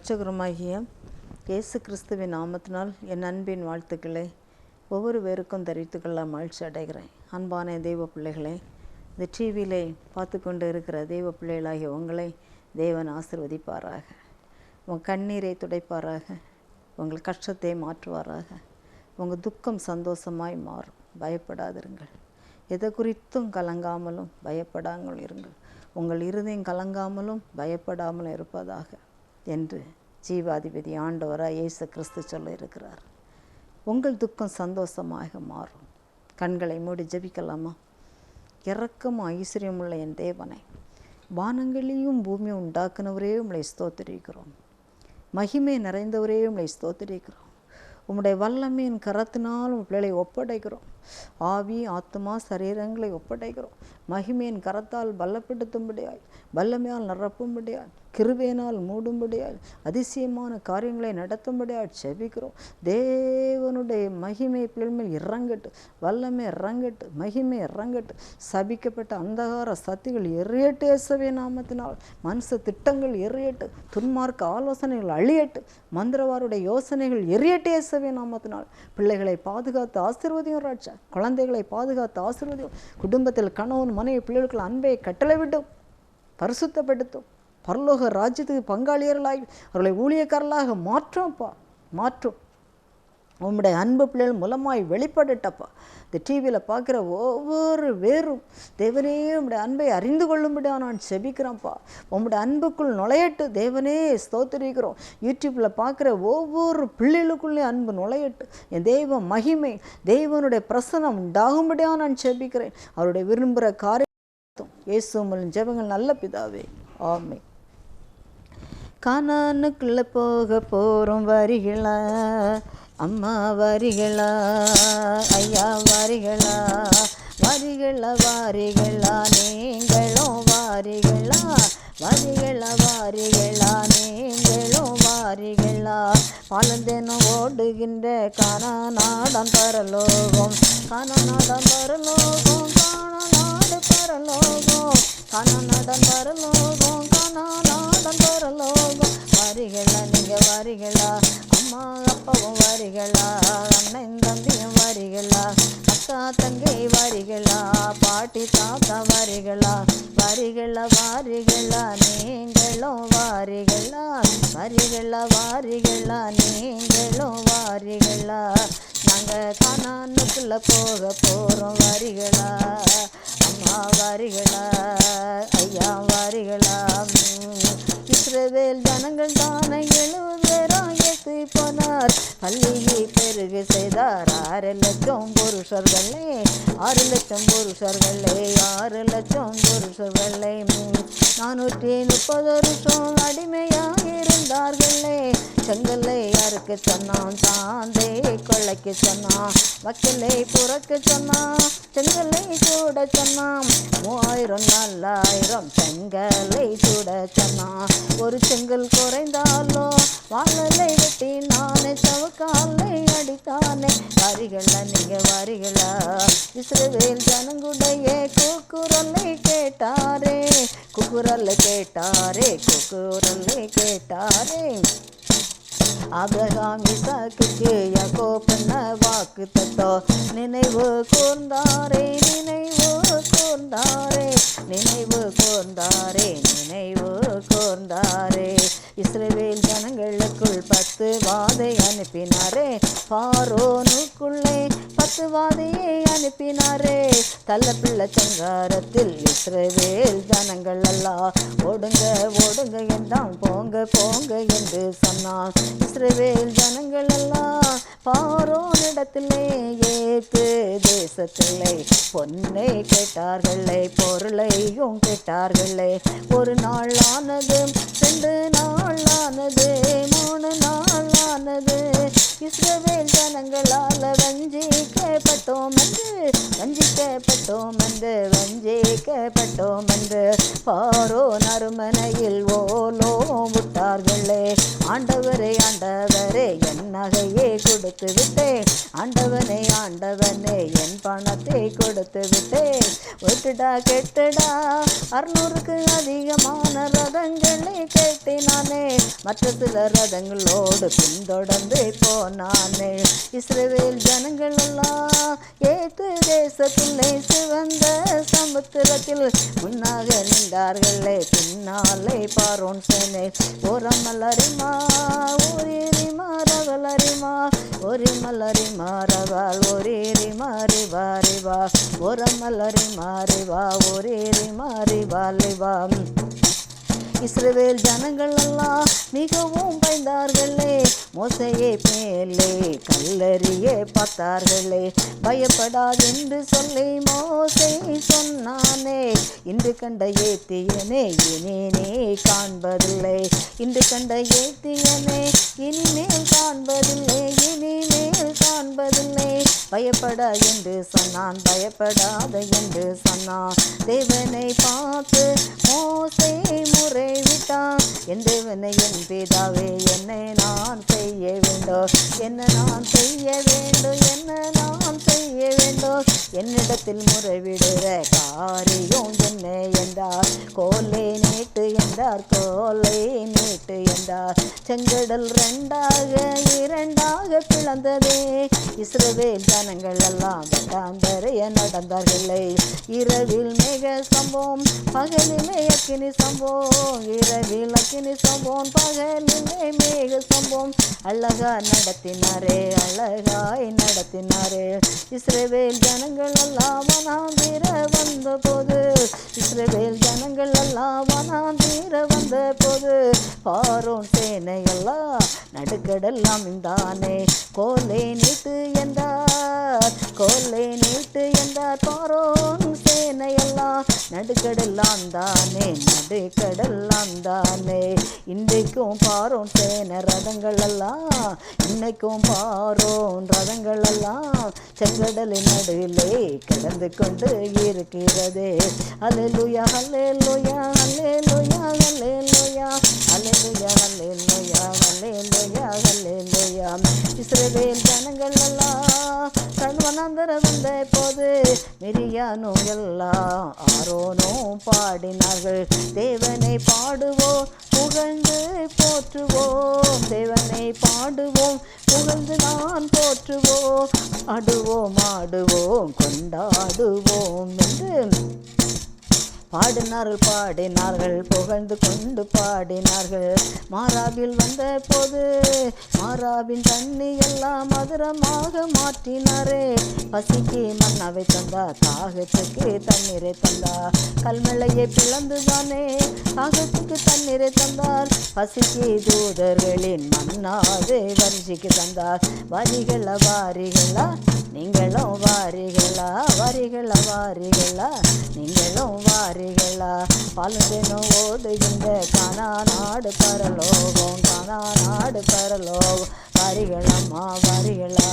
இரட்சகருமாகிய இயேசு கிறிஸ்துவின் நாமத்தினால் என் அன்பின் வாழ்த்துக்களை ஒவ்வொரு பேருக்கும் தெரிவித்துக் கொள்ள மகிழ்ச்சி அடைகிறேன். அன்பான தெய்வ பிள்ளைகளே இந்த டிவியிலே பார்த்து கொண்டு இருக்கிற தெய்வ பிள்ளைகளாகிய உங்களை தேவன் ஆசிர்வதிப்பாராக. உங்கள் கண்ணீரை துடைப்பாராக. உங்கள் கஷ்டத்தை மாற்றுவாராக. உங்கள் துக்கம் சந்தோஷமாய் மாறும். பயப்படாதிருங்கள். எதை குறித்தும் கலங்காமலும் பயப்படாமல் இருங்கள். உங்கள் இருதயம் கலங்காமலும் பயப்படாமலும் இருப்பதாக என்று ஜீவாதிபதி ஆண்டவராக இயேசு கிறிஸ்து சொல்ல இருக்கிறார் உங்கள் துக்கம் சந்தோஷமாக மாறும். கண்களை மூடி ஜெபிக்கலாமா? இறக்கமும் ஐஸ்வர்யமுள்ள என் தேவனை வானங்களையும் பூமியும் உண்டாக்குனவரே உங்களை ஸ்தோத்திரிக்கிறோம். மகிமை நிறைந்தவரே உங்களை ஸ்தோத்திரிக்கிறோம். உம்முடைய வல்லமையின் கரத்தினால் உம் பிள்ளைகளை ஒப்படைக்கிறோம். ஆவி ஆத்மா சரீரங்களை ஒப்படைக்கிறோம். மகிமையின் கரத்தால் பலப்படுத்தும்படியாய் வல்லமையால் நிரப்பும்படியாய் கிருபையினால் மூடும்படியாய் அதிசயமான காரியங்களை நடத்தும்படியாய் செபிக்கிறோம். தேவனுடைய மகிமை பிள்ளைகள் இறங்கட்டு வல்லமை இறங்கட்டு மகிமை இறங்கட்டு. சபிக்கப்பட்ட அந்தகார சக்திகள் எறியட்டு இயேசுவே நாமத்தினால். மனுஷ திட்டங்கள் எறியட்டு துன்மார்க்க ஆலோசனைகள் அழியட்டு மந்திரவாருடைய யோசனைகள் எரியட்டு இயேசுவே நாமத்தினால். பிள்ளைகளை பாதுகாத்து ஆசீர்வதியும் ராட்சா குழந்தைகளை பாதுகாத்து ஆசீர்வதியும். குடும்பத்தில் கணவன் மனைவி பிள்ளைகளுக்கு அன்பை கட்டளை விடும் பரிசுத்தப்படுத்தும். பரலோக ராஜ்யத்துக்கு பங்காளியர்களாகி அவர்களை ஊழியக்காரர்களாக மாற்றோம்ப்பா மாற்றும். உம்முடைய அன்பு பிள்ளைகள் மூலமாய் வெளிப்படட்டப்பா. இந்த டிவியில் பார்க்குற ஒவ்வொரு வேரும் தேவனே உம்முடைய அன்பை அறிந்து கொள்ளும்படியா நான் செபிக்கிறேன்ப்பா. உம்முடைய அன்புக்குள் நுழையட்டு தேவனே ஸ்தோத்திரிக்கிறோம். யூடியூப்பில் பார்க்குற ஒவ்வொரு பிள்ளைகளுக்குள்ளே அன்பு நுழையட்டு. என் தெய்வ மகிமை தெய்வனுடைய பிரசனம் உண்டாகும்படியா நான் செபிக்கிறேன். அவருடைய விரும்புகிற காரியம் இயேசு ஜெபங்கள் நல்ல பிதாவே. ஆமை கானானுக்குள்ளே போக போகிறோம் வரிகளா? அம்மா வரிகளா? ஐயா வரிகளா? வரிகளா வாரிகளா? நீங்களும் வாரிகளா? வரிகளா வாரிகளா? நீங்களும் வாரிகளா? பாலந்தேனும் ஓடுகின்ற காணநாடம் பரலோகம் காணநாடம் பரலோகம் காணநாடு பரலோகம். காணநாடம் பரலோகம் காணநாடம் பரலோகம் வரிகளா நீங்க வாரிகளா? அம்மா அப்பாவும் வரிகளா? அண்ணன் தம்பியும் வரிகளா? அக்கா தங்கை வரிகளா? பாட்டி தாத்தா வரிகளா? வரிகளா வாரிகளா? நீங்களும் வாரிகளா? வரிகளா வாரிகளா? நீங்களும் வாரிகளா? நாங்கள் காணானுக்குள்ள போக போகிறோம் வரிகளா. அம்மா வாரிகளா ஐயா வாரிகளா இஸ்ரவேல் ஜனங்கள் தானே எழுபது பேராக பார்த்து போனார். பள்ளியை பெருகு செய்தார். ஆறு லட்சம் புருஷர்களே ஆறு லட்சம் புருஷர்களே ஆறு லட்சம் புருஷர்களே நானூற்றி முப்பது வருஷம் அடிமையாக இருந்தார்களே. செங்கல்லை யாருக்கு சொன்னான் தாந்தே கொள்ளைக்கு சொன்னான் வக்கலை புறக்க சொன்னான் செங்கல்லை சூட சொன்னான் மூவாயிரம் நாலாயிரம் செங்கலை சூட சொன்னான். ஒரு செங்கல் குறைந்தாலும் வாழலை கட்டினானே நானே சவுக்காலை அடித்தானே. வரிகள நீங்க வரிகளா? இஸ்ரவேல் ஜனங்குடைய கூக்குரலை கேட்டாரே. குக்குரலை கேட்டாரே குக்குரலை கேட்டாரே. ஆபிரகாம் இசாக்குக்கு பண்ண வாக்கு தத்தோ. நினைவு கூர்ந்தாரே நினைவு கூர்ந்தாரே நினைவு கூர்ந்தாரே நினைவு கூர்ந்தாரே இஸ்ரேவேல் ஜனங்களுக்குள் பத்து வாதை அனுப்பினாரே பாரோனுக்குள்ளே பத்து வாதையை அனுப்பினாரே. தள்ளபிள்ள சங்காரத்தில் இஸ்ரேவேல் ஜனங்கள் எல்லாம் ஓடுங்க ஓடுங்க என்றான் போங்க போங்க என்று சொன்னான். இஸ்ரேவேல் ஜனங்கள் எல்லாம் பாரோனிடத்திலே ஏத்து தேசத்திலே பொன்னை கேட்டார்களே பொருளையும் கேட்டார்களே. ஒரு நாள் ஆனது ரெண்டு நாள் ஆனது மூணு நாள் ஆனது இஸ்ரவேல் ஜனங்களால் வஞ்சிக்கப்பட்டோம் என்று வஞ்சிக்கப்பட்டோம் என்று வஞ்சிக்கப்பட்டோம் என்று பாரோ நறுமனையில் ஓலோ விட்டார்களே. ஆண்டவரே ஆண்டவரே என் நகையை கொடுத்து விட்டேன். ஆண்டவனே ஆண்டவனே என் பணத்தை கொடுத்து விட்டேன். விட்டுடா கெட்டுடா அறுநூறுக்கு அதிகமான ரதங்களை கேட்டினானே மற்ற சில ரதங்களோடு பின்தொடர்ந்து போனானே இஸ்ரேல் ஜனங்கள் எல்லாம் ஏத்து தேசத்திலே சிவந்த சமுத்திரத்தில் முன்னாக நின்றார்களே. பின்னாலே பாரோன் சேனை. ஓரமல்லரிமா ஊரிரிமா ரவலரிமா ஒரு மலரி மாறவாள் ஒரேரி மாறி வாரிவா ஒரு மலரி மாறிவா ஒரேரி மாறி வாலிவா இஸ்ரவேல் ஜனங்கள் எல்லாம் மிகவும் பயந்தார்களே. மோசையே மேலே கல்லறியே பார்த்தார்களே. பயப்படாதென்று சொல்லி மோசை சொன்னானே. இன்று கண்ட ஏத்தியனே இனினே காண்பதில்லை. இன்று கண்ட ஏத்தியனே இனிமேல் காண்பதில்லை. இனிமேல் காண்பதில்லை. பயப்பட என்று சொன்னான். பயப்படாத என்று சொன்னான். தேவனை பார்த்து மோசை முறை விட்டான் என் தேவனை என் பிதாவே என்னை நான் செய்ய வேண்டும். என்ன நான் செய்ய வேண்டும்? என்ன நான் செய்ய வேண்டும்? என்னிடத்தில் முறைவிடுற காரியம் என்ன என்றார். கோலை நீட்டு என்றார். கோலை நீட்டு என்றார். செங்கடல் ரெண்டாக இரண்டாக பிளந்தது இஸ்ரவேல் ஜனங்கள் எல்லாம் வட்டாந்தரைய நடந்தார்களே. இரவில் மேக சம்பவம் பகலிலே அக்கினி சம்பவம். இரவில் அக்கினி சம்பவம் பகலிலே மேக சம்பவம். அழகா நடத்தினாரே அழகாய் நடத்தினாரே. இஸ்ரவேல் ஜனங்கள் எல்லாம் வனாந்திர வந்த போது இஸ்ரவேல் ஜனங்கள் எல்லாம் வனாந்திர பாரோன் சேனையெல்லாம் நடுக்கடல் அமைந்தானே கோலை நீத்து என்றார். கோலை நீட்டு என்றார் பாரோன். சேனையெல்லாம் நடுக்கடெல்லாம் தானே நடுக்கடெல்லாம் தானே. இன்றைக்கும் பாரோன் சேனை ரதங்கள் எல்லாம் இன்னைக்கும் பாரோன் ரதங்கள் எல்லாம் செங்கடலின் நடுவிலே கடந்து கொண்டு இருக்கிறது. அல்லேலூயா அல்லேலூயா அல்லேலூயா அல்லேலூயா அல்லேலூயா அல்லேலூயா அல்லேலூயா அல்லேலூயா இஸ்ரேல் ஜனங்கள் எல்லாம் சர்வனந்தர வந்த போது மிரியானோ எல்லாம் ஆரோனோ பாடினார்கள். தேவனை பாடுவோம் புகழ்ந்து போற்றுவோம். தேவனை பாடுவோம் புகழ்ந்து நான் போற்றுவோம். ஆடுவோம் ஆடுவோம் கொண்டாடுவோம் என்று பாடினார்கள் பாடினார்கள் புகழ்ந்து கொண்டு பாடினார்கள். மாறாவில் வந்த போது மாறாவின் தண்ணி எல்லாம் மதுரமாக மாற்றினாரே. பசிக்கு மன்னாவை தந்தா தாகத்துக்கு தண்ணீரை தந்தா. கல்மலையை பிளந்து தானே தாகத்துக்கு தண்ணீரை தந்தார். பசிக்கு தூதர்களின் மன்னாவே வரிசைக்கு தந்தார். வரிகள வாரிகளா நீங்களும் வாரிகளா வாரிகளா வாரிகளா. நீங்களும் வாரிகளா. பழுதினும் ஓடுகின்ற கனா நாடு பரலோகம் கானா நாடு பரலோகம். வாரிகளம்மா வாரிகளா.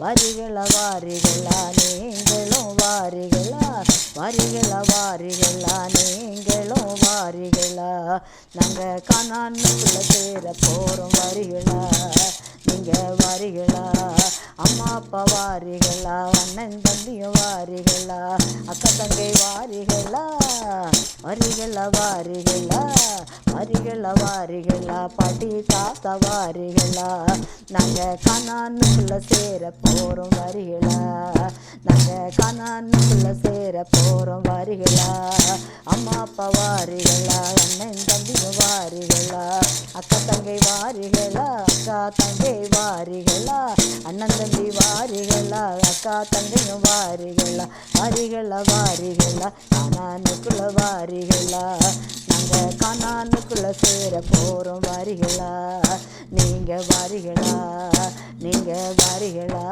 வாரிகளா வாரிகளா. நீங்களும் வாரிகளா. வாரிகளா வாரிகளா. நீங்களும் வாரிகளா. நாங்கள் காணான்னுக்குள்ள சேர போகிறோம் வரிகளா. நீங்கள் வாரிகளா? அம்மா அப்பா வாரிகளா? அண்ணன் தம்பியும் வாரிகளா? அக்கா தங்கை வாரிகளா? வரிகளா வாரிகளா? வரிகளா வாரிகளா? பாட்டி தாத்தா வாரிகளா? நாங்கள் கணானுக்குள்ள சேர போகிறோம் வரிகளா. நாங்கள் கணானுக்குள்ள சேர போகிறோம் வரிகளா. அம்மா அப்பா வாரிகளா? அண்ணன் தம்பியும் வாரிகளா? அக்கா தங்கை வாரிகளா? அக்கா தங்கை வாரிகளா அண்ணன் தம்பி வாரிகளா அக்கா தங்கையும் வாரிகளா வாரிகளா வாரிகளா காணானுக்குள்ள வாரிகளா நாங்கள் காணானுக்குள்ள சேர போகிறோம் வாரிகளா நீங்கள் வாரிகளா நீங்கள் வாரிகளா.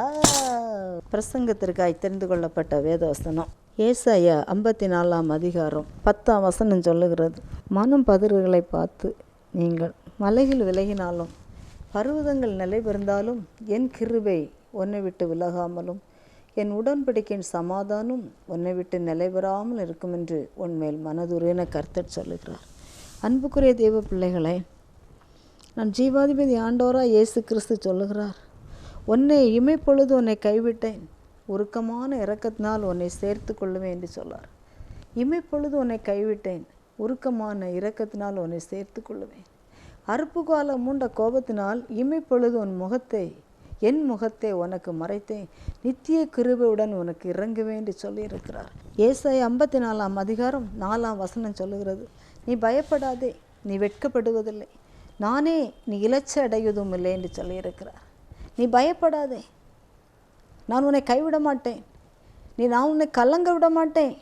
பிரசங்கத்திற்காய் தெரிந்து கொள்ளப்பட்ட வேதவசனம் ஏசாயா ஐம்பத்தி நாலாம் அதிகாரம் பத்தாம் வசனம் சொல்லுகிறது. மனம் பதறுகளை பார்த்து நீங்கள் மலைகள் விலகினாலும் பர்வதங்கள் நிலைபெருந்தாலும் என் கிருபை உன்னை விட்டு விலகாமலும் என் உடன்படிக்கையின் சமாதானம் உன்னை விட்டு நிலை பெறாமல் இருக்கும் என்று உன்மேல் மனதுரைன கர்த்தர் சொல்லுகிறார். அன்புக்குரிய தெய்வ பிள்ளைகளை நான் ஜீவாதிபதி ஆண்டோரா இயேசு கிறிஸ்து சொல்லுகிறார் உன்னை இமைப்பொழுது உன்னை கைவிட்டேன் உருக்கமான இரக்கத்தினால் உன்னை சேர்த்து கொள்ளுவேன் என்று சொல்லார். இமைப்பொழுது உன்னை கைவிட்டேன் உருக்கமான இரக்கத்தினால் உன்னை சேர்த்து கொள்ளுவேன் அறுப்புகால மூண்ட கோபத்தினால் இமைப்பொழுது உன் முகத்தை என் முகத்தை உனக்கு மறைத்தேன். நித்திய கிருபையுடன் உனக்கு இறங்குவேன் என்று சொல்லியிருக்கிறார். ஏசாய் ஐம்பத்தி நாலாம் அதிகாரம் நாலாம் வசனம் சொல்லுகிறது. நீ பயப்படாதே நீ வெட்கப்படுவதில்லை. நானே நீ இலச்ச அடைவதும் இல்லை என்று சொல்லியிருக்கிறார். நீ பயப்படாதே நான் உன்னை கைவிட மாட்டேன். நீ நான் உன்னை கலங்க விட மாட்டேன்.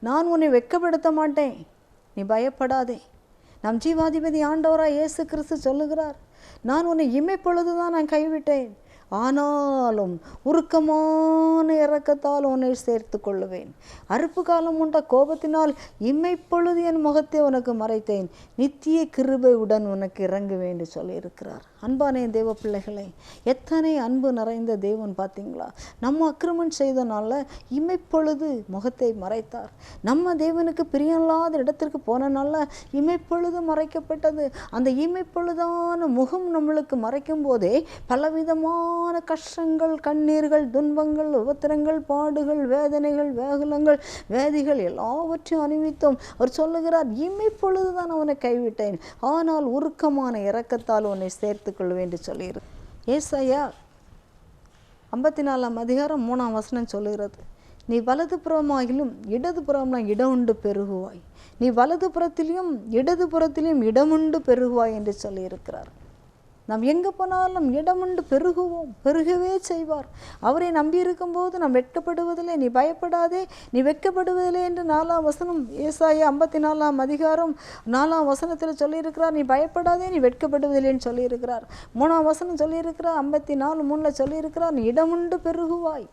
நான் உன்னை வெட்கப்படுத்த மாட்டேன். நீ பயப்படாதே. நம் ஜீவாதிபதி ஆண்டவராக இயேசு கிறிஸ்து சொல்லுகிறார். நான் உன்னை இமைப்பொழுது தான் நான் கைவிட்டேன். ஆனாலும் உருக்கமான இறக்கத்தால் உன்னை சேர்த்து கொள்ளுவேன். அறுப்பு காலம் உண்ட கோபத்தினால் இமைப்பொழுது என் முகத்தை உனக்கு மறைத்தேன். நித்திய கிருபையுடன் உனக்கு இறங்குவேன் என்று சொல்லியிருக்கிறார். அன்பானே தேவ பிள்ளைகளை எத்தனை அன்பு நிறைந்த தேவன் பார்த்தீங்களா? நம்ம அக்கிரமம் செய்தனால இமைப்பொழுது முகத்தை மறைத்தார். நம்ம தேவனுக்கு பிரியமில்லாத இடத்திற்கு போனனால இமைப்பொழுது மறைக்கப்பட்டது. அந்த இமைப்பொழுதான முகம் நம்மளுக்கு மறைக்கும் போதே பலவிதமான கஷ்டங்கள் கண்ணீர்கள் துன்பங்கள் உபத்திரங்கள் பாடுகள் வேதனைகள் வேகுலங்கள் வேதிகள் எல்லாவற்றையும் அணிவித்தோம் அவர் சொல்லுகிறார் இமைப்பொழுது தான் அவனை கைவிட்டேன். ஆனால் உருக்கமான இறக்கத்தால் உன்னை சேர்த்து கொள்வேன் என்று சொல்லியிரு. ஏசையா ஐம்பத்தி நாலாம் அதிகாரம் மூணாம் வசனம் சொல்லுகிறது நீ வலது புறமாகிலும் இடது புறம்லாம் இடமுண்டு பெருகுவாய். நீ வலது புறத்திலையும் இடது புறத்திலையும் இடமுண்டு பெருகுவாய் என்று சொல்லியிருக்கிறார். நாம் எங்கே போனாலும் இடமுண்டு பெருகுவோம் பெருகவே செய்வார். அவரை நம்பியிருக்கும்போது நாம் வெட்கப்படுவதில்லை நீ பயப்படாதே நீ வெட்கப்படுவதில்லை என்று நாலாம் வசனம் ஏசாய ஐம்பத்தி நாலாம் அதிகாரம் நாலாம் வசனத்தில் சொல்லியிருக்கிறார். நீ பயப்படாதே நீ வெட்கப்படுவதில்லைன்னு சொல்லியிருக்கிறார். மூணாம் வசனம் சொல்லியிருக்கிறார் ஐம்பத்தி நாலு மூணில் சொல்லியிருக்கிறார் நீ இடமுண்டு பெருகுவாய்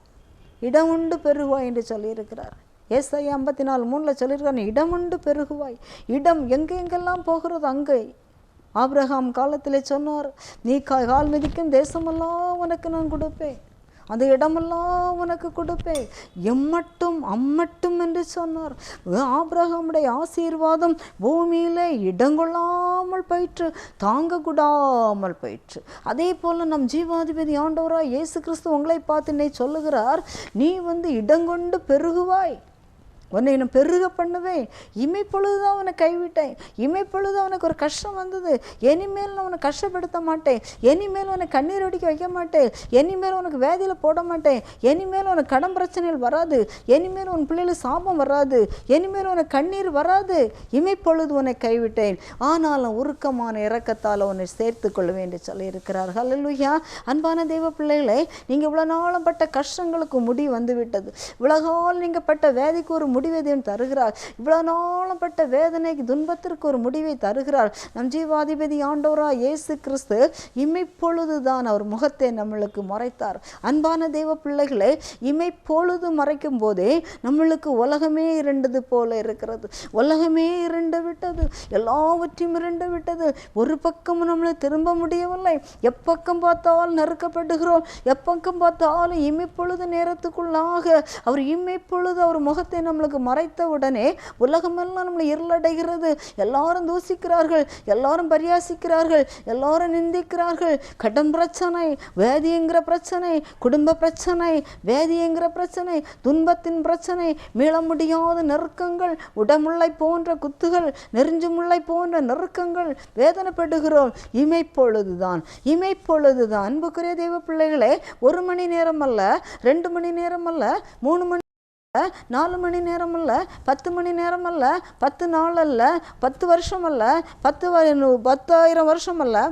இடமுண்டு பெருகுவாய் என்று சொல்லியிருக்கிறார். ஏசாய ஐம்பத்தி நாலு மூணில் சொல்லியிருக்கிறார் நீ இடமுண்டு பெருகுவாய். இடம் எங்கெங்கெல்லாம் போகிறது போகிறதோ அங்கே ஆப்ரஹாம் காலத்தில் சொன்னார் நீ கா கால் மிதிக்கும் தேசமெல்லாம் உனக்கு நான் கொடுப்பேன். அந்த இடமெல்லாம் உனக்கு கொடுப்பேன். எம்மட்டும் அம்மட்டும் என்று சொன்னார். ஆப்ரஹாமுடைய ஆசீர்வாதம் பூமியிலே இடங்கொள்ளாமல் போயிற்று தாங்கக்கூடாமல் போயிற்று. அதே போல் நம் ஜீவாதிபதி ஆண்டவராக இயேசு கிறிஸ்து உங்களை பார்த்து என்னை சொல்லுகிறார் நீ வந்து இடங்கொண்டு பெருகுவாய். உன்னை நான் பெருக பண்ணுவேன். இமைப்பொழுது தான் அவனை கைவிட்டேன். இமைப்பொழுது அவனுக்கு ஒரு கஷ்டம் வந்தது. இனிமேல் நான் அவனை கஷ்டப்படுத்த மாட்டேன். இனிமேல் உனக்கு கண்ணீர் அடிக்க வைக்க மாட்டேன். இனிமேல் உனக்கு வேதியில் போட மாட்டேன். இனிமேல் உனக்கு கடன் பிரச்சனைகள் வராது. இனிமேல் உன் பிள்ளைகளுக்கு சாபம் வராது. இனிமேல் உனக்கு கண்ணீர் வராது. இமைப்பொழுது உன்னை கைவிட்டேன். ஆனாலும் உருக்கமான இறக்கத்தால் உன்னை சேர்த்து கொள்வேன் என்று சொல்லியிருக்கிறார்கள். ஹalleluya. அன்பான தெய்வ பிள்ளைகளை நீங்கள் இவ்வளோ நாளும் பட்ட கஷ்டங்களுக்கு முடி வந்து விட்டது இவ்வளோ நீங்கள் பட்ட வேதிக்கு ஒரு முடிவை தேவன் தருகிறார் இவ்வளோ நாளப்பட்ட வேதனைக்கு துன்பத்திற்கு ஒரு முடிவை தருகிறார் நம் ஜீவாதிபதி ஆண்டோரா இயேசு கிறிஸ்து இமைப்பொழுதுதான் அவர் முகத்தை நம்மளுக்கு மறைத்தார். அன்பான தெய்வ பிள்ளைகளை இமைப்பொழுது மறைக்கும் போதே நம்மளுக்கு உலகமே இருண்டது போல இருக்கிறது. உலகமே இருண்டு விட்டது எல்லாவற்றையும் இருண்டு விட்டது. ஒரு பக்கமும் நம்மளை திரும்ப முடியவில்லை. எப்பக்கம் பார்த்தாலும் நறுக்கப்படுகிறோம். எப்பக்கம் பார்த்தாலும் இமைப்பொழுது நேரத்துக்குள்ளாக அவர் இமைப்பொழுது அவர் முகத்தை நம்மளுக்கு மறைத்த உடனே உலகமெல்லாம் நம்மளை இருளடைகிறது. எல்லாரும் தூசிக்கிறார்கள் எல்லாரும் பரியாசிக்கிறார்கள் எல்லாரும் நிந்திக்கிறார்கள். கடன் பிரச்சனை வேதிங்கிற பிரச்சனை குடும்ப பிரச்சனை வேதிங்கிற பிரச்சனை துன்பத்தின் பிரச்சனை மீள முடியாத நெருக்கங்கள் உடமுள்ளை போன்ற குத்துகள் நெருஞ்சு முல்லை போன்ற நெருக்கங்கள் வேதனைப்படுகிறோம். இமைப்பொழுதுதான் இமைப்பொழுதுதான். அன்புக்குரிய தெய்வ பிள்ளைகளே ஒரு மணி நேரம் அல்ல ரெண்டு மணி நேரம் அல்ல மூணு மணி நாலு மணி நேரம் அல்ல பத்து மணி நேரம் அல்ல பத்து நாள் அல்ல பத்து வருஷம் அல்ல பத்து பத்தாயிரம் வருஷம் அல்ல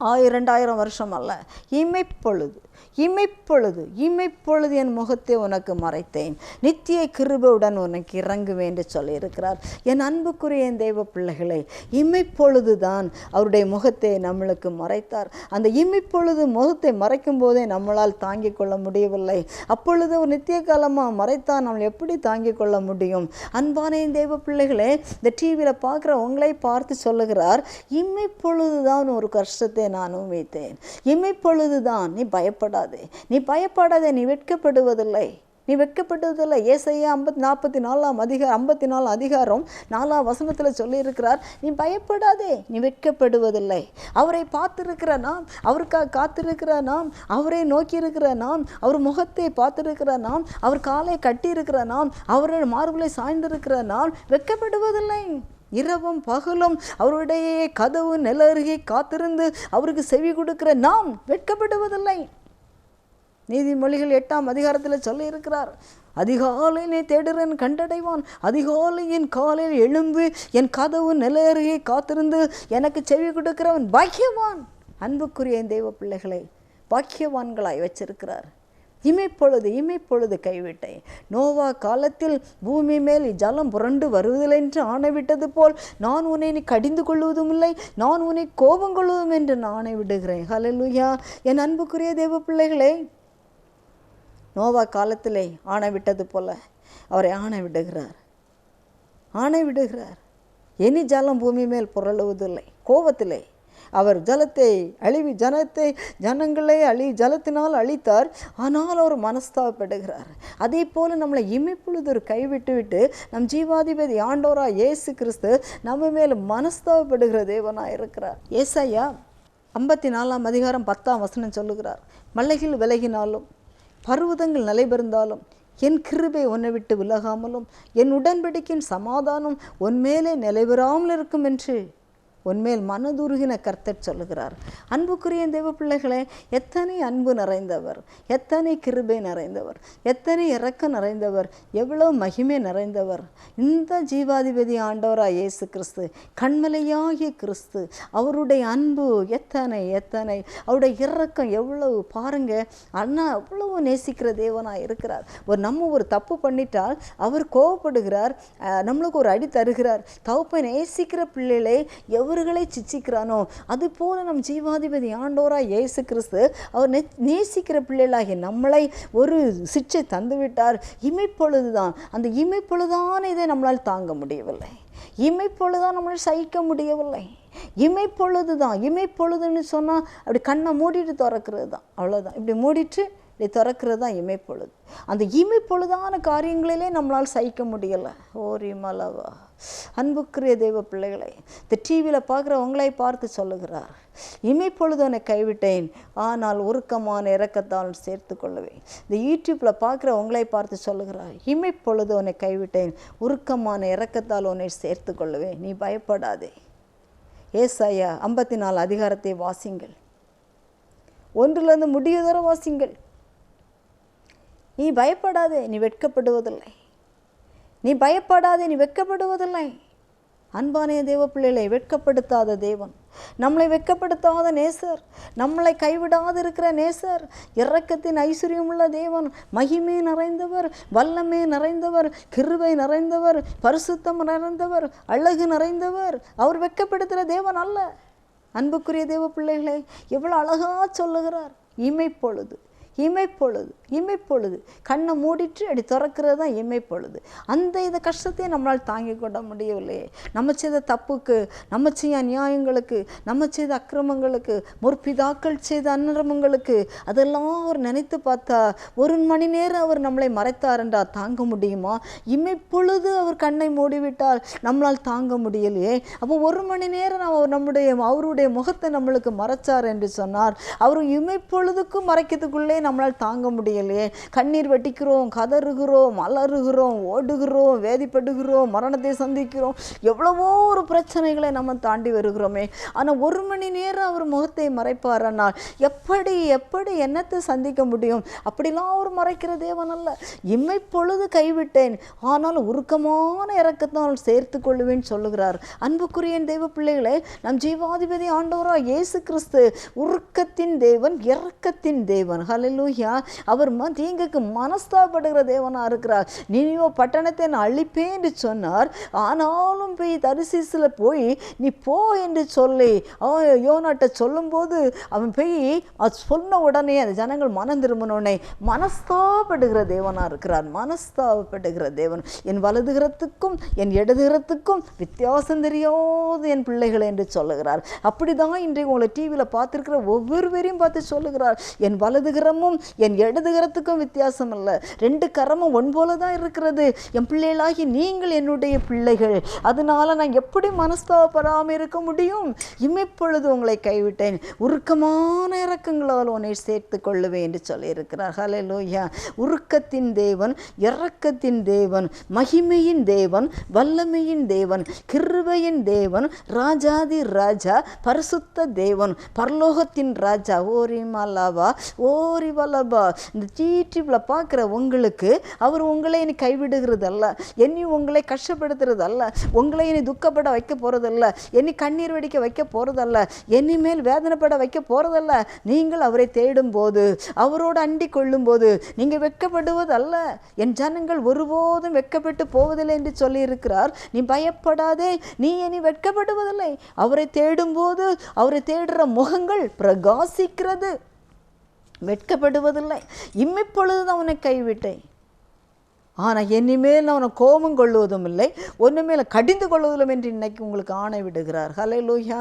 ஆயிரண்டாயிரம் வருஷம் அல்ல இமைப்பொழுது. இமைப்பொழுது இமைப்பொழுது என் முகத்தை உனக்கு மறைத்தேன். நித்திய கிருபவுடன் உனக்கு இறங்குவேன் என்று சொல்லியிருக்கிறார். என் அன்புக்குரிய என் தெய்வ பிள்ளைகளே இமைப்பொழுது தான் அவருடைய முகத்தை நம்மளுக்கு மறைத்தார். அந்த இமைப்பொழுது முகத்தை மறைக்கும் போதே நம்மளால் தாங்கிக் கொள்ள முடியவில்லை. அப்பொழுது ஒரு நித்திய காலமாக மறைத்தால் நம்மளை எப்படி தாங்கிக் கொள்ள முடியும்? அன்பான என் தெய்வ பிள்ளைகளே இந்த டிவியில் பார்க்குற உங்களை பார்த்து சொல்லுகிறார் இமைப்பொழுது தான் ஒரு கஷ்டத்தை நான் வைத்தேன் இமைப்பொழுது தான் நீ பயப்படாதே நீ பயப்படாதே நீ வெட்கப்படுவதில்லை. நீ வெட்கப்படுவதில்லை. ஏசையா ஐம்பத்தி நாற்பத்தி நாலாம் அதிகாரம் ஐம்பத்தி நாலு அதிகாரம் நாலாம் வசனத்தில் சொல்லியிருக்கிறார். நீ பயப்படாதே நீ வெட்கப்படுவதில்லை. அவரை பார்த்துருக்கிற நாம் அவருக்காக காத்திருக்கிற நாம் அவரை நோக்கியிருக்கிற நாம் அவர் முகத்தை பார்த்துருக்கிற நாம் அவர் காலை கட்டியிருக்கிற நாம் அவருடைய மார்புலை சாய்ந்திருக்கிற நாம் வெட்கப்படுவதில்லை. இரவும் பகலும் அவருடைய கதவு நிலருகே காத்திருந்து அவருக்கு செவி கொடுக்கிற நாம் வெட்கப்படுவதில்லை. நீதிமொழிகள் எட்டாம் அதிகாரத்தில் சொல்லியிருக்கிறார். அதிகாலை நீ தேடுறன் கண்டடைவான். அதிகாலை என் காலையில் எழும்பு என் கதவு நிலையருகே காத்திருந்து எனக்கு செவி கொடுக்கிறவன் பாக்கியவான். அன்புக்குரிய என் தெய்வ பிள்ளைகளை பாக்கியவான்களாய் வச்சிருக்கிறார். இமைப்பொழுது இமைப்பொழுது கைவிட்டேன். நோவா காலத்தில் பூமி மேல் ஜலம் புரண்டு வருவதில்லை என்று ஆணைவிட்டது போல் நான் உன்னை நீ கடிந்து கொள்வதும் இல்லை நான் உன்னை கோபம் கொள்வதும் என்று நான் ஆணை விடுகிறேன் என் அன்புக்குரிய தேவ பிள்ளைகளே நோவா காலத்திலே ஆணை விட்டது போல அவரை ஆணை விடுகிறார் ஆணை விடுகிறார் இனி ஜலம் பூமி மேல் புரளுவதில்லை. கோபத்திலே அவர் ஜலத்தை அழிவி ஜனத்தை ஜனங்களை அழி ஜலத்தினால் அழித்தார். ஆனால் அவர் மனஸ்தாபப்படுகிறார். அதே போல் நம்மளை இமைப்பொழுது கைவிட்டுவிட்டு கைவிட்டு விட்டு நம் ஜீவாதிபதி ஆண்டோரா இயேசு கிறிஸ்து நம்ம மேல் மனஸ்தாபப்படுகிற தேவனாக இருக்கிறார். ஏசையா ஐம்பத்தி நாலாம் அதிகாரம் பத்தாம் வசனம் சொல்லுகிறார். மலைகள் விலகினாலும் பர்வதங்கள் நிலைபெறுந்தாலும் என் கிருபை உன்னை விட்டு விலகாமலும் என் உடன்படிக்கையின் சமாதானம் உன்மேலே நிலைபெறாமல் இருக்கும் என்று உன்மேல் மனதுருகின கர்த்தர் சொல்லுகிறார். அன்புக்குரிய தேவ பிள்ளைகளே எத்தனை அன்பு நிறைந்தவர் எத்தனை கிருபை நிறைந்தவர் எத்தனை இறக்கம் நிறைந்தவர் எவ்வளோ மகிமை நிறைந்தவர். இந்த ஜீவாதிபதி ஆண்டவராக இயேசு கிறிஸ்து கண்மலையாகிய கிறிஸ்து அவருடைய அன்பு எத்தனை எத்தனை அவருடைய இறக்கம் எவ்வளவு பாருங்க. அண்ணா அவ்வளவு நேசிக்கிற தேவனாக இருக்கிறார். ஒரு நம்ம ஒரு தப்பு பண்ணிட்டால் அவர் கோவப்படுகிறார் நம்மளுக்கு ஒரு அடி தருகிறார். தவப்பை நேசிக்கிற பிள்ளைகளை எவர்களை சிச்சிக்கிறானோ? அது போல நம் ஜீவாதிபதி ஆண்டோரா இயேசு கிறிஸ்து அவர் நெ நேசிக்கிற பிள்ளைகளாகிய நம்மளை ஒரு சிச்சை தந்துவிட்டார். இமைப்பொழுதுதான் அந்த இமைப்பொழுதான இதை நம்மளால் தாங்க முடியவில்லை. இமைப்பொழுதான் நம்மளால் சகிக்க முடியவில்லை. இமைப்பொழுது தான் இமைப்பொழுதுன்னு சொன்னால் அப்படி கண்ணை மூடிட்டு திறக்கிறது தான். அவ்வளோதான் இப்படி மூடிட்டு இப்படி திறக்கிறது தான் இமைப்பொழுது. அந்த இமைப்பொழுதான காரியங்களிலே நம்மளால் சகிக்க முடியலை. ஓரிமலவா அன்புக்குரிய தெய்வ பிள்ளைகளை இந்த டிவியில் பார்க்குற உங்களை பார்த்து சொல்லுகிறார். இமைப்பொழுது உன்னை கைவிட்டேன் ஆனால் உருக்கமான இறக்கத்தால் சேர்த்து கொள்ளுவேன். இந்த யூடியூப்பில் பார்க்குற உங்களை பார்த்து சொல்லுகிறார். இமைப்பொழுது உன்னை கைவிட்டேன் உருக்கமான இறக்கத்தால் உன்னை சேர்த்து கொள்ளுவேன். நீ பயப்படாதே. ஏசாயா ஐம்பத்தி நாலு அதிகாரத்தை வாசிங்கள். ஒன்றிலிருந்து முடியுதர வாசிங்கள். நீ பயப்படாதே நீ வெட்கப்படுவதில்லை. நீ பயப்படாதே நீ வெட்கப்படுவதில்லை. அன்பானே தேவ பிள்ளைகளை வெட்கப்படுத்தாத தேவன். நம்மளை வெட்கப்படுத்தாத நேசர் நம்மளை கைவிடாது இருக்கிற நேசர் இரக்கத்தின் ஐஸ்வர்யமுள்ள தேவன் மகிமை நிறைந்தவர் வல்லமே நிறைந்தவர் கிருவை நிறைந்தவர் பரிசுத்தம் நிறைந்தவர் அழகு நிறைந்தவர். அவர் வெட்கப்படுத்துகிற தேவன் அல்ல. அன்புக்குரிய தேவ பிள்ளைகளை எவ்வளோ அழகாக சொல்லுகிறார். இமைப்பொழுது. இமைப்பொழுது இமைப்பொழுது. கண்ணை மூடிட்டு அப்படி திறக்கிறது தான் இமைப்பொழுது. அந்த இந்த கஷ்டத்தையும் நம்மளால் தாங்கிக் கொள்ள முடியவில்லையே. நம்ம செய்த தப்புக்கு நம்ம செய்ய அநியாயங்களுக்கு நம்ம செய்த அக்கிரமங்களுக்கு முற்பிதாக்கள் செய்த அன்னரமங்களுக்கு அதெல்லாம் அவர் நினைத்து பார்த்தா ஒரு மணி நேரம் அவர் நம்மளை மறைத்தார் என்றால் தாங்க முடியுமா? இமைப்பொழுது அவர் கண்ணை மூடிவிட்டால் நம்மளால் தாங்க முடியலையே. அப்போ ஒரு மணி நேரம் அவர் நம்முடைய அவருடைய முகத்தை நம்மளுக்கு மறைச்சார் என்று சொன்னார் அவர் இமைப்பொழுதுக்கும் மறைக்கிறதுக்குள்ளே நம்மளால் தாங்க முடியலையே. கண்ணீர் வெட்டிக்கிறோம் கதறுகிறோம் அலறுகிறோம் ஓடுகிறோம் வேதிப்படுகிறோம் மரணத்தை சந்திக்கிறோம். எவ்வளவோ ஒரு பிரச்சனைகளை நம்ம தாண்டி வருகிறோமே. ஆனால் ஒரு மணி நேரம் அவர் முகத்தை மறைப்பாரனால் எப்படி எப்படி என்னத்தை சந்திக்க முடியும்? அப்படிலாம் அவர் மறைக்கிற தேவன் அல்ல. இமைப்பொழுது கைவிட்டேன். ஆனால் உருக்கமான இறக்கத்தால் சேர்த்து கொள்ளுவேன் சொல்லுகிறார். அன்புக்குரிய தெய்வ பிள்ளைகளே நம் ஜீவாதிபதி ஆண்டவரா இயேசு கிறிஸ்து உருக்கத்தின் தேவன் இறக்கத்தின் தேவன். ஹalleluya அவர் ம தீங்குக்கு மனஸ்தாபடுகிற தேவனா இருக்கிறார். நீயோ பட்டணத்தை நான் அழிப்பேன் என்று சொன்னார். ஆனாலும் போய் தரிசிசில் போய் நீ போ என்று சொல்லி அவன் யோனாட்ட சொல்லும்போது அவன் போய் அது சொன்ன உடனே அந்த ஜனங்கள் மனம் திரும்பினோடனே மனஸ்தாபடுகிற தேவனா இருக்கிறார். மனஸ்தாபப்படுகிற தேவன். என் வலதுகிறத்துக்கும் என் இடதுகிறத்துக்கும் வித்தியாசம் தெரியாது என் பிள்ளைகள் என்று சொல்லுகிறார். அப்படிதான் இன்றைக்கு உங்களை டிவியில் பார்த்துருக்கிற ஒவ்வொருவரையும் பார்த்து சொல்லுகிறார். என் வலதுகிறம் கரமும் என் எழுதுகிறதுக்கும் வித்தியாசம் இல்லை ரெண்டு கரமும் ஒன் போல தான் இருக்கிறது. என் பிள்ளைகளாகி நீங்கள் என்னுடைய பிள்ளைகள். அதனால நான் எப்படி மனஸ்தாபப்படாமல் இருக்க முடியும்? இமைப்பொழுது உங்களை கைவிட்டேன். உருக்கமான இறக்கங்களால் உன்னை சேர்த்து கொள்ளுவேன் என்று சொல்லியிருக்கிறார். ஹalleluya. உருக்கத்தின் தேவன் இறக்கத்தின் தேவன் மகிமையின் தேவன் வல்லமையின் தேவன் கிருபையின் தேவன் ராஜாதி ராஜா பரிசுத்த தேவன் பரலோகத்தின் ராஜா ஓரி மலாவா வல்லபா இந்த டிடிவில் பார்க்குற உங்களுக்கு அவர் உங்களை இனி கைவிடுகிறதல்ல. என்னி உங்களை கஷ்டப்படுத்துறதல்ல. உங்களை இனி துக்கப்பட வைக்க போகிறதல்ல என்னி கண்ணீர் வெடிக்க வைக்க போகிறதல்ல இனிமேல் வேதனைப்பட வைக்க போகிறதல்ல நீங்கள் அவரை தேடும் போது அவரோடு அண்டி கொள்ளும்போது நீங்கள் வெட்கப்படுவதல்ல என் ஜனங்கள் ஒருபோதும் வெட்கப்பட்டு போவதில்லை என்று சொல்லியிருக்கிறார். நீ பயப்படாதே. நீ இனி வெட்கப்படுவதில்லை. அவரை தேடும்போது அவரை தேடுற முகங்கள் பிரகாசிக்கிறது. வெட்கப்படுவதில்லை. இம்மிப்பொழுது தான் உன்னை கைவிட்டேன். ஆனால் இனிமேல் நான் அவனை கோபம் கொள்வதும் இல்லை ஒன்றுமேல கடிந்து கொள்வதிலும் என்று இன்னைக்கு உங்களுக்கு ஆணை விடுகிறார். ஹலே லூயா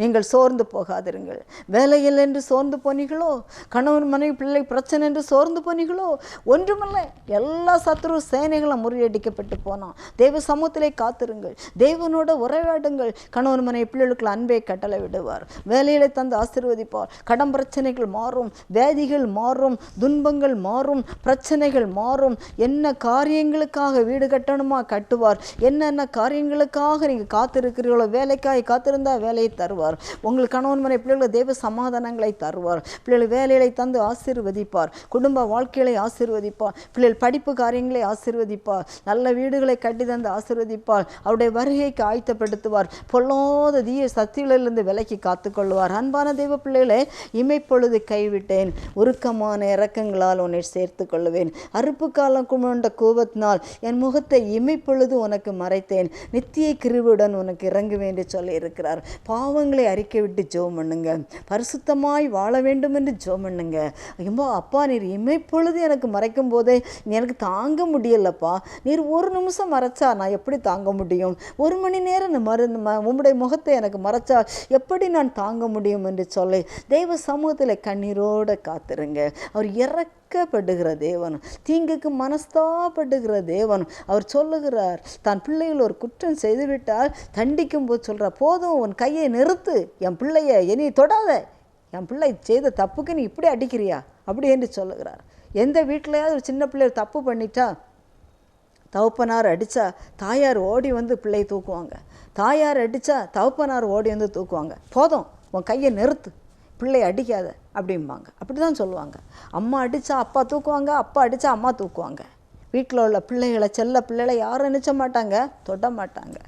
நீங்கள் சோர்ந்து போகாதிருங்கள். வேலையில் என்று சோர்ந்து போனீங்களோ கணவன் மனைவி பிள்ளை பிரச்சனை என்று சோர்ந்து போனீங்களோ ஒன்றுமில்லை. எல்லா சத்ரு சேனைகளும் முறியடிக்கப்பட்டு போனான். தேவ சமூகத்திலே காத்திருங்கள். தேவனோட உரையாடுங்கள். கணவன் மனைவி பிள்ளைகளுக்கு அன்பை கட்டளை விடுவார். வேலையில தந்து ஆசீர்வதிப்பார். கடன் பிரச்சனைகள் மாறும். வேதிகள் மாறும். துன்பங்கள் மாறும். பிரச்சனைகள் மாறும். என்ன காரியங்களுக்காக வீடு கட்டணுமா? கட்டுவார். என்னென்ன காரியங்களுக்காக நீங்கள் காத்திருக்கிறீர்களோ வேலைக்காய் காத்திருந்தால் வேலையை தருவார். உங்கள் கணவன் மனை பிள்ளைகளை தெய்வ சமாதானங்களை தருவார். பிள்ளைகள் வேலைகளை தந்து ஆசீர்வதிப்பார். குடும்ப வாழ்க்கைகளை ஆசீர்வதிப்பார். பிள்ளைகள் படிப்பு காரியங்களை ஆசீர்வதிப்பார். நல்ல வீடுகளை கட்டி தந்து ஆசீர்வதிப்பார். அவருடைய வருகைக்கு ஆயத்தப்படுத்துவார். பொல்லாத தீய சக்திகளிலிருந்து விலக்கி காத்துக்கொள்வார். அன்பான தெய்வ பிள்ளைகளை இமைப்பொழுது கைவிட்டேன். உருக்கமான இறக்கங்களால் உன்னை சேர்த்து கொள்ளுவேன் அறுப்பு காலம் கொண்ட கோபத்தினால் என் முகத்தை இமைப்பொழுது உனக்கு மறைத்தேன். நித்திய கிருவுடன் உனக்கு இறங்குவேன் என்று சொல்லியிருக்கிறார். பாவங்களை அறிக்கை விட்டு ஜோம் பண்ணுங்க. பரிசுத்தமாய் வாழ வேண்டும் என்று ஜோம் பண்ணுங்க. ஐயோ அப்பா நீர் இமைப்பொழுது எனக்கு மறைக்கும் போதே எனக்கு தாங்க முடியலப்பா. நீர் ஒரு நிமிஷம் மறைச்சா நான் எப்படி தாங்க முடியும்? ஒரு மணி நேரம் மருந்து ம- உம்முடைய முகத்தை எனக்கு மறைச்சா எப்படி நான் தாங்க முடியும் என்று சொல்லி தெய்வ சமூகத்தில் கண்ணீரோடு காத்துருங்க. அவர் வெட்கப்படுகிற தேவன் தீங்குக்கு மனஸ்தாப்படுகிற தேவன் அவர் சொல்லுகிறார் தான் பிள்ளைகள் ஒரு குற்றம் செய்துவிட்டால் தண்டிக்கும் போது சொல்கிறார் போதும் உன் கையை நிறுத்து என் பிள்ளைய இனி தொடாத என் பிள்ளை செய்த தப்புக்கு நீ இப்படி அடிக்கிறியா? அப்படி என்று சொல்லுகிறார். எந்த வீட்டிலையாவது ஒரு சின்ன பிள்ளையர் தப்பு பண்ணிட்டா தகப்பனார் அடித்தா தாயார் ஓடி வந்து பிள்ளையை தூக்குவாங்க. தாயார் அடித்தா தகப்பனார் ஓடி வந்து தூக்குவாங்க. போதும் உன் கையை நிறுத்து பிள்ளை அடிக்காத அப்படிம்பாங்க. அப்படி தான் சொல்லுவாங்க. அம்மா அடித்தா அப்பா தூக்குவாங்க அப்பா அடித்தா அம்மா தூக்குவாங்க. வீட்டில் உள்ள பிள்ளைகளை செல்ல பிள்ளைகளை யாரும் நினச்ச மாட்டாங்க தொட மாட்டாங்க.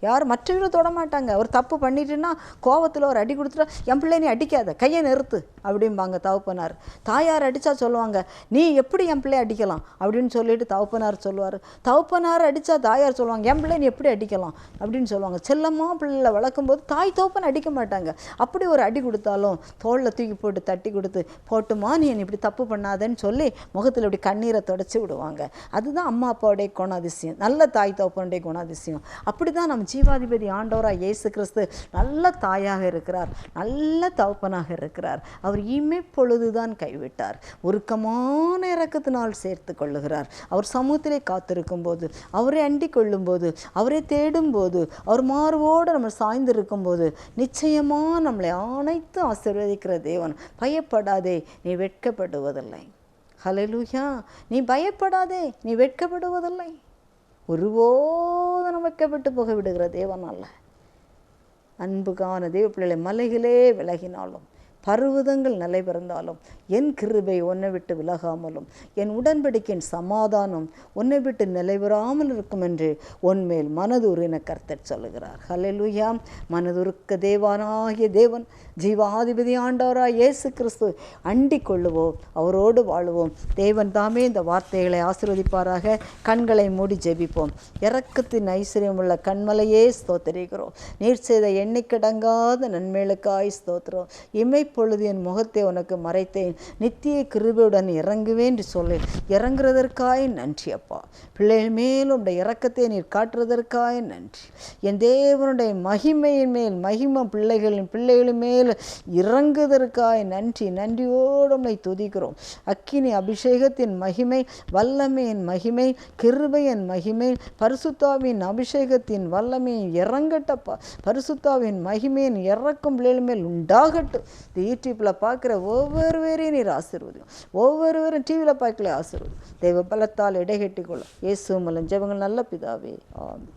யார் மற்றவங்களும் தொடமாட்டாங்க. ஒரு தப்பு பண்ணிட்டுன்னா கோவத்தில் ஒரு அடி கொடுத்துட்டா என் பிள்ளை நீ அடிக்காத கையை நிறுத்து அப்படிம்பாங்க தவப்பனார் தாயார் அடித்தா சொல்லுவாங்க நீ எப்படி என் பிள்ளை அடிக்கலாம்? அப்படின்னு சொல்லிட்டு தவப்பனார் சொல்லுவார். தவப்பனார் அடித்தா தாயார் சொல்லுவாங்க என் பிள்ளை நீ எப்படி அடிக்கலாம்? அப்படின்னு சொல்லுவாங்க. செல்லமாக பிள்ளைகளை வளர்க்கும்போது தாய் தவப்பன் அடிக்க மாட்டாங்க. அப்படி ஒரு அடி கொடுத்தாலும் தோளில் தூக்கி போட்டு தட்டி கொடுத்து போட்டுமா நீ என்னை இப்படி தப்பு பண்ணாதேன்னு சொல்லி முகத்தில் இப்படி கண்ணீரை தொடச்சி விடுவாங்க. அதுதான் அம்மா அப்பாவுடைய குணாதிசயம். நல்ல தாய் தவப்பனுடைய குணாதிசயம். அப்படி தான் நம்ம ஜீவாதிபதி ஆண்டவராக இயேசு கிறிஸ்து நல்ல தாயாக இருக்கிறார் நல்ல தகப்பனாக இருக்கிறார். அவர் இமைப்பொழுதுதான் கைவிட்டார். உருக்கமான இறக்கத்தினால் சேர்த்து கொள்ளுகிறார். அவர் சமூகத்திலே காத்திருக்கும் போது அவரை அண்டி கொள்ளும் போது அவரை தேடும் போது அவர் மார்போடு நம்ம சாய்ந்திருக்கும் போது நிச்சயமாக நம்மளை அனைத்து ஆசீர்வதிக்கிற தேவன். பயப்படாதே நீ வெட்கப்படுவதில்லை. ஹலலூயா நீ பயப்படாதே நீ வெட்கப்படுவதில்லை. ஒருபோதும் வைக்கப்பட்டு போக விடுகிற தேவன் அல்ல. அன்புக்கான தேவ பிள்ளைகளை மலைகளே விலகினாலும் பர்வதங்கள் நிலை பிறந்தாலும் என் கிருபை உன்னை விட்டு விலகாமலும் என் உடன்படிக்கையின் சமாதானம் உன்னை விட்டு நிலைபெறாமல் இருக்கும் என்று உன்மேல் மனதுருன கர்த்தர் சொல்லுகிறார். ஹalleluya மனதுருக்க தேவானாகிய தேவன் ஜீவாதிபதி ஆண்டவராய் இயேசு கிறிஸ்து அண்டி கொள்ளுவோம் அவரோடு வாழுவோம். தேவன் தாமே இந்த வார்த்தைகளை ஆசிர்வதிப்பாராக. கண்களை மூடி ஜெபிப்போம். இறக்கத்தின் ஐஸ்வர்யம் உள்ள கண்மலையே ஸ்தோத்தரிக்கிறோம். நீர் செய்த எண்ணிக்கடங்காத நன்மேலுக்காய் ஸ்தோத்திரம். இமை பொழுது என் முகத்தை உனக்கு மறைத்தேன். நித்திய கிருபையுடன் இறங்குவேன் என்று சொல்லு. இறங்குறதற்காய் நன்றி அப்பா. பிள்ளைகள் மேலும் உடைய இறக்கத்தை நீர் காட்டுறதற்காய் நன்றி. என் தேவனுடைய மகிமையின் மேல் மகிமை பிள்ளைகளின் பிள்ளைகளின் மேல் இறங்குவதற்காய் நன்றி. நன்றியோடு உன்னை துதிக்கிறோம். அக்கினி அபிஷேகத்தின் மகிமை வல்லமையின் மகிமை கிருபையின் மகிமை பரிசுத்தாவின் அபிஷேகத்தின் வல்லமையின் இறங்கட்டப்பா பரிசுத்தாவின் மகிமையின் இறக்கும் பிள்ளைகள் மேல் உண்டாகட்டும். இந்த யூடியூப்பில் பார்க்குற ஒவ்வொருவரையும் நீர் ஆசீர்வதியும். ஒவ்வொருவரும் டிவியில் பார்க்கல ஆசீர்வதியும். தெய்வ பலத்தால் இடைகட்டிக்கொள்ளும் இயேசு மூலம் ஜெபங்கள் நல்ல பிதாவே. ஆமே